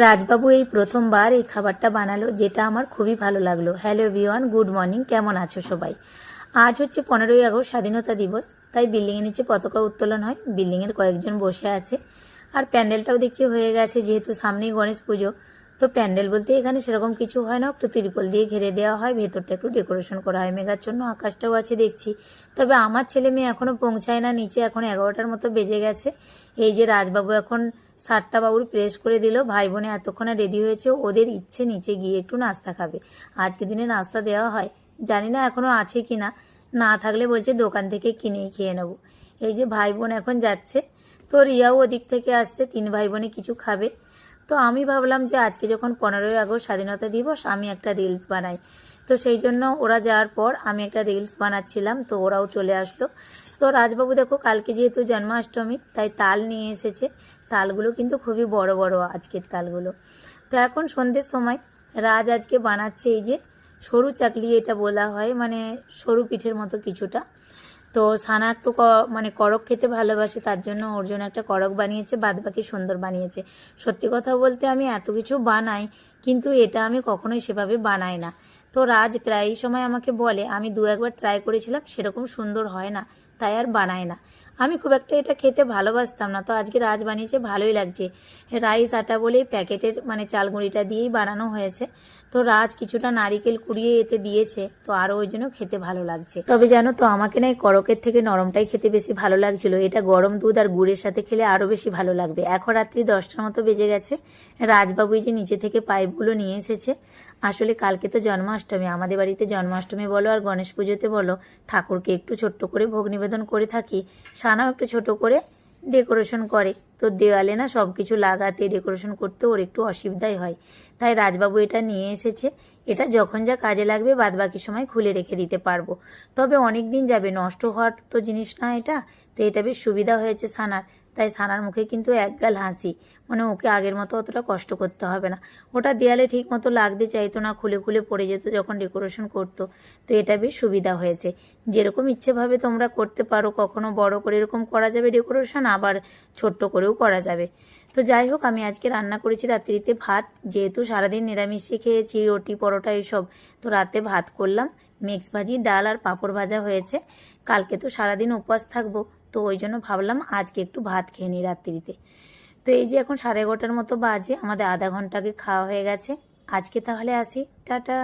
রাজবাবু এই প্রথমবার এই খাবারটা বানালো, যেটা আমার খুবই ভালো লাগল। হ্যালো বিওয়ান গুড মর্নিং, কেমন আছো সবাই? আজ হচ্ছে পনেরোই আগস্ট, স্বাধীনতা দিবস, তাই বিল্ডিংয়ের নিচে পতাকা উত্তোলন হয়। বিল্ডিংয়ের কয়েকজন বসে আছে, আর প্যান্ডেলটাও দেখছি হয়ে গেছে, যেহেতু সামনেই গণেশ পুজো। তো প্যান্ডেল বলতে এখানে সেরকম কিছু হয় না একটু তিরপল দিয়ে ঘিরে দেওয়া হয়, ভেতরটা একটু ডেকোরেশন করা হয়। মেঘাচ্ছন্ন আকাশটাও আছে দেখছি। তবে আমার ছেলে মেয়ে এখনও পৌঁছায় না, নিচে এখন এগারোটার মতো বেজে গেছে। এই যে রাজবাবু এখন সাতটা বাবুর প্রেস করে দিল ভাই বোনে এতক্ষণে রেডি হয়েছে, ওদের ইচ্ছে নিচে গিয়ে একটু নাস্তা খাবে। আজকে দিনে নাস্তা দেওয়া হয়। জানি না এখনও আছে কি না না থাকলে বলছে দোকান থেকে কিনেই খেয়ে নেব। এই যে ভাই বোন এখন যাচ্ছে, তো রিয়াও ওদিক থেকে আসছে, তিন ভাই বোনে কিছু খাবে। তো আমি ভাবলাম যে আজকে যখন পনেরোই আগস্ট স্বাধীনতা দিবস, আমি একটা রিলস বানাই। তো সেই জন্য ওরা যাওয়ার পর আমি একটা রিলস বানাচ্ছিলাম, তো ওরাও চলে আসলো। তো রাজবাবু দেখো, কালকে যেহেতু জন্মাষ্টমী, তাই তাল নিয়ে এসেছে। তালগুলো কিন্তু খুবই বড় বড় আজকের তালগুলো। তো এখন সন্ধ্যের সময়, রাজ আজকে বানাচ্ছে এই যে সরু চাকলি, এটা বলা হয় মানে সরু পিঠের মতো কিছুটা। তো সানা একটু মানে করক খেতে ভালোবাসে, তার জন্য ওর জন্য একটা করক বানিয়েছে বাদ বাকি সুন্দর বানিয়েছে। সত্যি কথা বলতে আমি এত কিছু বানাই, কিন্তু এটা আমি কখনোই সেভাবে বানাই না। তো রাজ প্রায় সময় আমাকে বলে, আমি দু একবার ট্রাই করেছিলাম, সেরকম সুন্দর হয় না, তাই আর বানায় না। আমি খুব একটা এটা খেতে ভালোবাসতাম না। তো আজকে রাজ বানিয়েছে, ভালোই লাগছে। রাইস, আটা বলেই প্যাকেটের মানে চাল চালগুঁড়িটা দিয়েই বানানো হয়েছে। তো রাজ কিছুটা নারিকেল কুড়িয়ে এতে দিয়েছে, তো আরও ওই জন্য খেতে ভালো লাগছে। তবে জানো তো, আমাকে না করকের থেকে নরমটাই খেতে বেশি ভালো লাগছিল। এটা গরম দুধ আর গুড়ের সাথে খেলে আরও বেশি ভালো লাগবে। এখন রাত্রি দশটার মতো বেজে গেছে। রাজবাবুই যে নিচে থেকে পাইপগুলো নিয়ে এসেছে। আসলে কালকে তো জন্মাষ্টমী, আমাদের বাড়িতে জন্মাষ্টমী বলো আর গণেশ পুজোতে বলো, ঠাকুরকে একটু ছোট্ট করে ভোগ নিবেদন করে থাকি। সানাও একটু ছোট করে ডেকোরেশন করে। তো দেওয়ালে না সব কিছু লাগাতে ডেকোরেশন করতে ওর একটু অসুবিধাই হয়। তাই রাজবাবু এটা নিয়ে এসেছে। এটা যখন যা কাজে লাগবে বাদ বাকি সময় খুলে রেখে দিতে পারব। তবে অনেক দিন যাবে, নষ্ট হওয়ার তো জিনিস না এটা। তো এটা বেশ সুবিধা হয়েছে সানার তাই সানার মুখে কিন্তু একগাল হাসি। মানে ওকে আগের মতো অতটা কষ্ট করতে হবে না। ওটা দেয়ালে ঠিক মতো লাগতে চাইতো না, খুলে খুলে পড়ে যেত যখন ডেকোরেশন করতো। তো এটা বেশ সুবিধা হয়েছে। যেরকম ইচ্ছেভাবে তোমরা করতে পারো, কখনো বড় করে এরকম করা যাবে ডেকোরেশন আবার ছোট্ট করেও করা যাবে। তো যাই হোক, আমি আজকে রান্না করেছি রাত্রিতে ভাত। যেহেতু সারাদিন নিরামিষে খেয়েছি, রুটি, পরোটা, এইসব। তো রাতে ভাত করলাম। মিক্স ভাজি ডাল আর পাঁপড় ভাজা হয়েছে। কালকে তো সারাদিন উপবাস থাকব, তো ওই জন্য ভাবলাম আজকে একটু ভাত খেয়ে নিই রাত্রিতে। তো এই যে এখন সাড়ে এগারোটার মতো বাজে, আমাদের আধা ঘণ্টা আগে খাওয়া হয়ে গেছে। আজকে তাহলে আসি, টাটা।